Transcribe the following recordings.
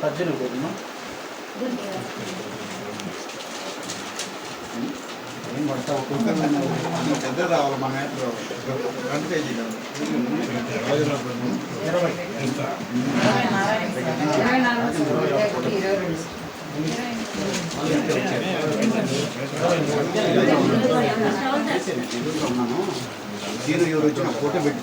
పద్దెనిమిది అమ్మా ఏం పడతా ఒక్కొక్క పెద్ద రావాలి మన ఫ్రంట్ పేజీ ఇరవై ఉన్నాను దీని ఎవరు వచ్చిన ఫోటో పెట్టి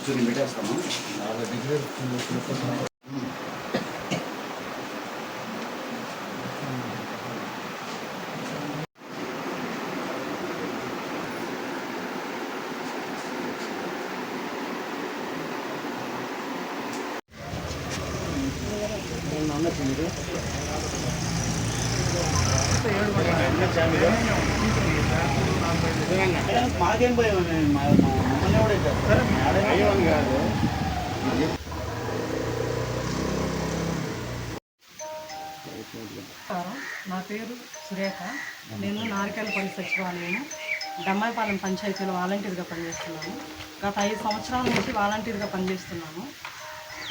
చూని పెట్టేస్తాను మాకేం భయం మమ్మల్ని ఎవడే కాదు. నా పేరు సురేఖ. నేను నారికేలపల్లి సచివాలయం డమ్మాయిపాలెం పంచాయతీలో వాలంటీర్గా పనిచేస్తున్నాను. గత ఐదు సంవత్సరాల నుంచి వాలంటీర్గా పనిచేస్తున్నాను.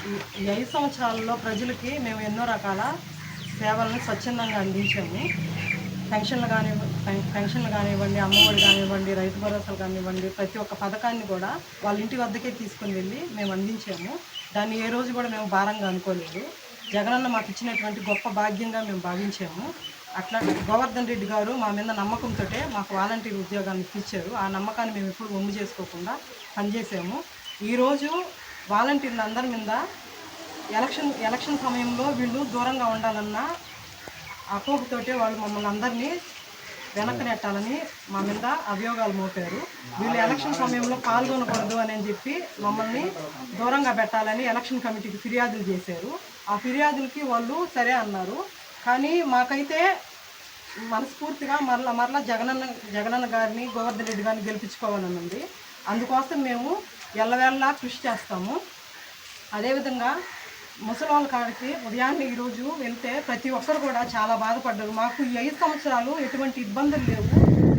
ఈ- ఐదు సంవత్సరాలలో ప్రజలకి మేము ఎన్నో రకాల సేవలను స్వచ్ఛందంగా అందించాము. పెన్షన్లు కానివ్వండి పెన్షన్లు కానివ్వండి అమ్మఒడి కానివ్వండి రైతు భరోసాలు కానివ్వండి ప్రతి ఒక్క పథకాన్ని కూడా వాళ్ళ ఇంటి వద్దకే తీసుకుని వెళ్ళి మేము అందించాము. దాన్ని ఏ రోజు కూడా మేము భారంగా అనుకోలేదు. జగనన్న మాకు ఇచ్చినటువంటి గొప్ప భాగ్యంగా మేము భావించాము. అట్లా గోవర్ధన్ రెడ్డి గారు మా మీద నమ్మకంతో మాకు వాలంటీర్ ఉద్యోగాన్ని ఇచ్చారు ఆ నమ్మకాన్ని మేము ఎప్పుడు ఒమ్ము చేసుకోకుండా పనిచేసాము. ఈరోజు వాలంటీర్లు అందరి మీద ఎలక్షన్ ఎలక్షన్ సమయంలో వీళ్ళు దూరంగా ఉండాలన్న అపోహతోటే వాళ్ళు మమ్మల్ని అందరినీ వెనక్కి నెట్టాలని మా మీద అభియోగాలు మోపారు. వీళ్ళు ఎలక్షన్ సమయంలో పాల్గొనకూడదు అని చెప్పి మమ్మల్ని దూరంగా పెట్టాలని ఎలక్షన్ కమిటీకి ఫిర్యాదులు చేశారు. ఆ ఫిర్యాదులకి వాళ్ళు సరే అన్నారు. కానీ మాకైతే మనస్ఫూర్తిగా మరలా మరలా జగనన్న జగనన్న గారిని గోవర్ధన్ రెడ్డి గారిని గెలిపించుకోవాలని ఉంది. అందుకోసం మేము ఎల్లవేళలా కృషి చేస్తాము. అదేవిధంగా ముసలి వాళ్ళ కాడికి ఉదయాన్నే ఈరోజు వెళ్తే ప్రతి ఒక్కరు కూడా చాలా బాధపడ్డారు. మాకు ఈ ఐదు సంవత్సరాలు ఎటువంటి ఇబ్బందులు లేవు.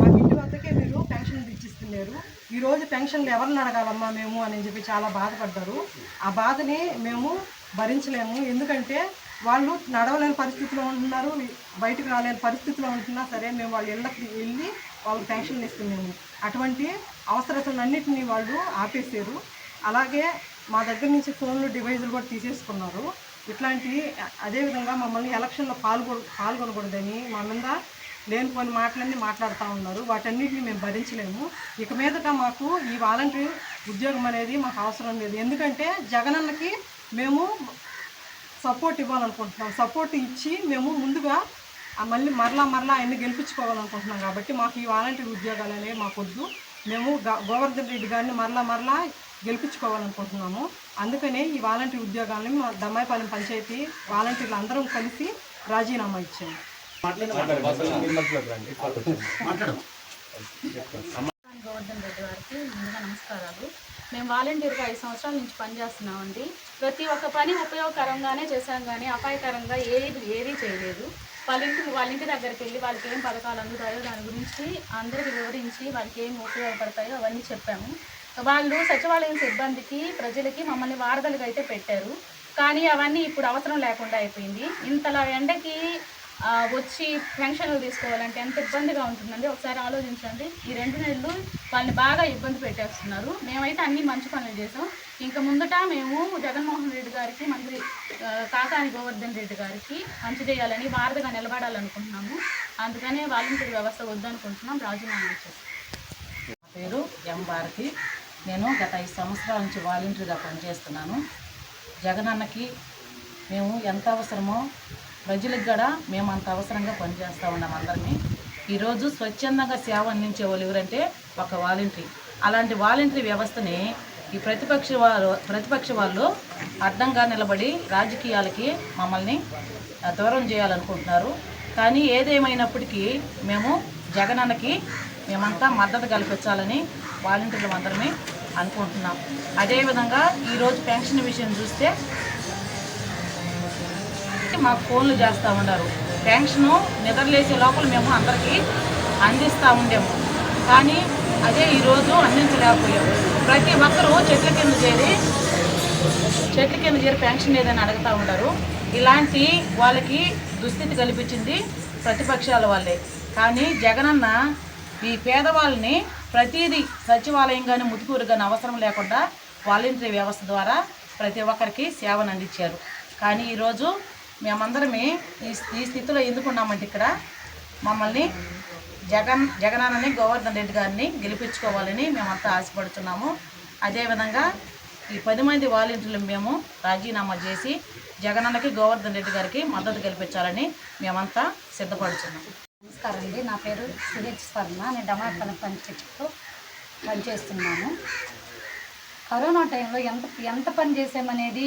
మాకు ఇంటి వద్దకే మీరు పెన్షన్లు ఇచ్చిస్తున్నారు ఈరోజు పెన్షన్లు ఎవరిని అడగాలమ్మా మేము అని చెప్పి చాలా బాధపడ్డారు. ఆ బాధని మేము భరించలేము. ఎందుకంటే వాళ్ళు నడవలేని పరిస్థితిలో ఉంటున్నారు. బయటకు రాలేని పరిస్థితిలో ఉంటున్నా సరే మేము వాళ్ళ ఇళ్ళకి వెళ్ళి వాళ్ళకి పెన్షన్లు ఇస్తున్నాము. అటువంటి అవసరతలన్నింటినీ వాళ్ళు ఆపేశారు. అలాగే మా దగ్గర నుంచి ఫోన్లు డివైజులు కూడా తీసేసుకున్నారు. ఇట్లాంటి అదేవిధంగా మమ్మల్ని ఎలక్షన్లో పాల్గొ పాల్గొనకూడదని మా మీద లేనిపోని మాటలన్నీ మాట్లాడుతూ ఉన్నారు. వాటన్నిటిని మేము భరించలేము. ఇక మీదట మాకు ఈ వాలంటీర్ ఉద్యోగం అనేది మాకు అవసరం లేదు. ఎందుకంటే జగనన్నకి మేము సపోర్ట్ ఇవ్వాలనుకుంటున్నాం. సపోర్ట్ ఇచ్చి మేము ముందుగా మళ్ళీ మరలా మరలా ఆయన్ని గెలిపించుకోవాలనుకుంటున్నాం కాబట్టి మాకు ఈ వాలంటీర్ ఉద్యోగాలు అనేవి మాకు వద్దు. మేము గ- గోవర్ధన్ రెడ్డి గారిని మరలా మరలా గెలిపించుకోవాలనుకుంటున్నాము. అందుకనే ఈ వాలంటీర్ ఉద్యోగాలని మా దమ్మాయిపాలెం పంచాయతీ వాలంటీర్లు అందరం కలిసి రాజీనామా ఇచ్చాము. గోవర్ధన్ రెడ్డి గారికి ముందుగా నమస్కారాలు. మేము వాలంటీర్గా ఐదు సంవత్సరాల నుంచి పనిచేస్తున్నామండి. ప్రతి ఒక్క పని ఉపయోగకరంగానే చేశాం కానీ అపాయకరంగా ఏది ఏదీ చేయలేదు. వాళ్ళ ఇంటి వాళ్ళ ఇంటి దగ్గరికి వెళ్ళి వాళ్ళకి ఏం పథకాలు అందుతాయో దాని గురించి అందరికీ వివరించి వాళ్ళకి ఏం ఉపయోగపడతాయో అవన్నీ చెప్పాము. వాళ్ళు సచివాలయం సిబ్బందికి ప్రజలకి మమ్మల్ని వారధలుగా అయితే పెట్టారు. కానీ అవన్నీ ఇప్పుడు అవసరం లేకుండా అయిపోయింది. ఇంతలా ఎండకి వచ్చి పెన్షన్లు తీసుకోవాలంటే ఎంత ఇబ్బందిగా ఉంటుందండి? ఒకసారి ఆలోచించండి. ఈ రెండు నెలలు వాళ్ళని బాగా ఇబ్బంది పెట్టేస్తున్నారు. మేమైతే అన్ని మంచి పనులు చేసాం. ఇంకా ముందట మేము జగన్మోహన్ రెడ్డి గారికి మంత్రి కాకాని గోవర్ధన్ రెడ్డి గారికి మంచి చేయాలని వారధిగా నిలబడాలనుకుంటున్నాము. అందుకనే వాలంటీర్ వ్యవస్థ వద్దనుకుంటున్నాం. రాజీనామా చేస్తాం. నా పేరు ఎం భారతి. నేను గత ఐదు సంవత్సరాల నుంచి వాలంటీర్గా పనిచేస్తున్నాను. జగనన్నకి మేము ఎంత అవసరమో ప్రజలకు కూడా మేము అంత అవసరంగా పనిచేస్తూ ఉన్నాం అందరినీ. ఈరోజు స్వచ్ఛందంగా సేవ అందించే వాళ్ళు ఎవరంటే ఒక వాలంటరీ. అలాంటి వాలంటరీ వ్యవస్థని ఈ ప్రతిపక్ష వారు ప్రతిపక్ష వాళ్ళు అడ్డంగా నిలబడి రాజకీయాలకి మమ్మల్ని దూరం చేయాలనుకుంటున్నారు. కానీ ఏదేమైనప్పటికీ మేము జగనన్నకి మేమంతా మద్దతు కల్పించాలని వాలంటీర్లు అందరమే అనుకుంటున్నాం. అదేవిధంగా ఈరోజు పెన్షన్ విషయం చూస్తే మాకు ఫోన్లు చేస్తూ ఉన్నారు. పెన్షను నిద్రలేసే లోపల మేము అందరికీ అందిస్తూ ఉండేము. కానీ అదే ఈరోజు అందించలేకపోయాము. ప్రతి ఒక్కరూ చెట్ల కింద చేరి చెట్ల కింద చేరి పెన్షన్ ఏదైనా అడుగుతూ ఉంటారు ఇలాంటి వాళ్ళకి దుస్థితి కల్పించింది ప్రతిపక్షాల వాళ్ళే. కానీ జగనన్న ఈ పేదవాళ్ళని ప్రతిదీ సచివాలయం కానీ ముతుకూరు కానీ అవసరం లేకుండా వాలంటరీ వ్యవస్థ ద్వారా ప్రతి ఒక్కరికి సేవను అందించారు. కానీ ఈరోజు మేమందరమే ఈ ఈ స్థితిలో ఎందుకున్నామంటే ఇక్కడ మమ్మల్ని జగన్ జగనాన్నని గోవర్ధన్ రెడ్డి గారిని గెలిపించుకోవాలని మేమంతా ఆశపడుతున్నాము. అదేవిధంగా ఈ పది మంది వాలంటీర్లు మేము రాజీనామా చేసి జగనన్నకి గోవర్ధన్ రెడ్డి గారికి మద్దతు కల్పించాలని మేమంతా సిద్ధపడుతున్నాం. నమస్కారం అండి. నా పేరు సురేష్ శర్మ. నేను డమాపల్లి పంచాయతీలో పనిచేస్తున్నాను. కరోనా టైంలో ఎంత ఎంత పని చేసామనేది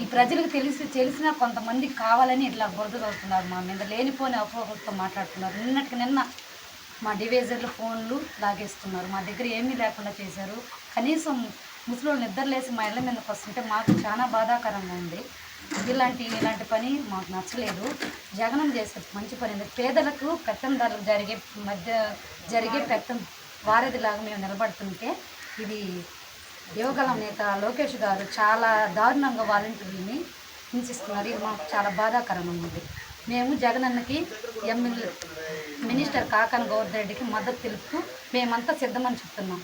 ఈ ప్రజలకు తెలిసి తెలిసినా కొంతమందికి కావాలని ఇట్లా బురద చదువుతున్నారు మా మీద. లేనిపోని అపోహలతో మాట్లాడుతున్నారు. నిన్నటికి నిన్న మా డివైజర్లు ఫోన్లు లాగేస్తున్నారు. మా దగ్గర ఏమీ లేకుండా చేశారు. కనీసం ముసలి నిద్రలేసి మా ఇళ్ళ మీదకి వస్తుంటే మాకు చాలా బాధాకరంగా ఉంది. ఇలాంటి ఇలాంటి పని మాకు నచ్చలేదు. జగనం చేసే మంచి పని ఉంది. పేదలకు పెత్తందారులకు జరిగే మధ్య జరిగే పెత్తం వారధిలాగా మేము నిలబడుతుంటే ఇది యువగలం నేత లోకేష్ గారు చాలా దారుణంగా వాలంటీర్ని హింసిస్తున్నారు. ఇది మాకు చాలా బాధాకరంగా ఉంది. మేము జగనన్నకి ఎమ్మెల్యే మినిస్టర్ కాకన్ గౌడ్ రెడ్డికి మద్దతు తెలుపుతూ మేమంతా సిద్ధమని చెప్తున్నాం.